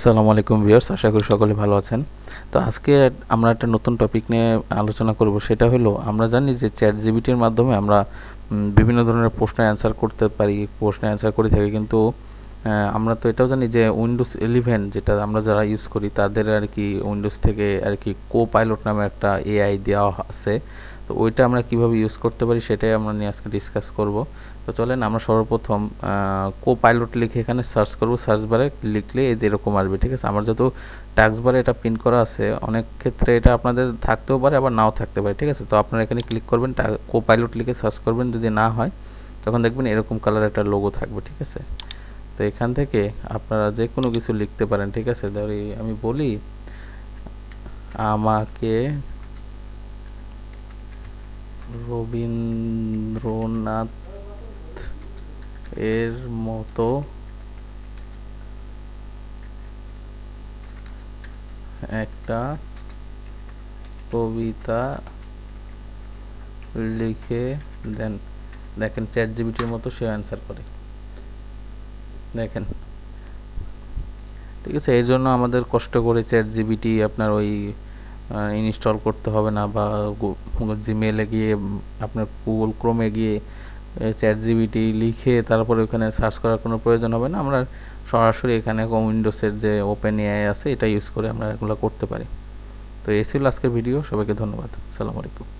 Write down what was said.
আসসালামু আলাইকুম ভিউয়ার্স, আশা করি সকলে ভালো আছেন। তো আজকে আমরা একটা নতুন টপিক নিয়ে আলোচনা করব, সেটা হলো আমরা জানি যে চ্যাট জিবিটির মাধ্যমে আমরা বিভিন্ন ধরনের প্রশ্ন অ্যান্সার করতে পারি, প্রশ্নের অ্যান্সার করে থাকি, কিন্তু আমরা তো এটাও জানি যে উইন্ডোজ ইলেভেন যেটা আমরা যারা ইউজ করি, তাদের আর কি উইন্ডোজ থেকে আর কি কো পাইলট নামে একটা এআই দেওয়া আছে। তো ওইটা আমরা কীভাবে ইউজ করতে পারি সেটাই আমরা নিয়ে আজকে ডিসকাস করব। তো চলেন আমরা সর্বপ্রথম কো পাইলট লিখে এখানে সার্চ করব। সার্চ বারে লিখলে এই যে এরকম আসবে, ঠিক আছে? আমার যেহেতু ট্যাক্স বারে এটা পিন করা আছে, অনেক ক্ষেত্রে এটা আপনাদের থাকতেও পারে, আবার নাও থাকতে পারে, ঠিক আছে? তো আপনারা এখানে ক্লিক করবেন কো পাইলট লিখে সার্চ করবেন যদি না হয়, তখন দেখবেন এরকম কালার একটা লোগো থাকবে, ঠিক আছে? তো এখান থেকে আপনারা যে কোনো কিছু লিখতে পারেন, ঠিক আছে? ধরি আমি বলি, আমাকে রবীন্দ্রনাথ এর মতো একটা কবিতা লিখে দেন। দেখেন চ্যাট জিবিটির মতো সে অ্যান্সার করে। দেখেন। ঠিক আছে এর জন্য আমাদের কষ্ট করে চ্যাট জিবিটি আপনার ওই ইনস্টল করতে হবে না বা জিমেলে গিয়ে আপনার গুগল ক্রোমে গিয়ে চ্যাট জিবিটি লিখে তারপরে ওখানে সার্চ করার কোনো প্রয়োজন হবে না। আমরা সরাসরি এখানে উইন্ডোজের যে ওপেন এআই আছে, এটা ইউজ করে আমরা এগুলো করতে পারি। তো এই আজকের ভিডিও সবাইকে ধন্যবাদ। আসসালামু আলাইকুম।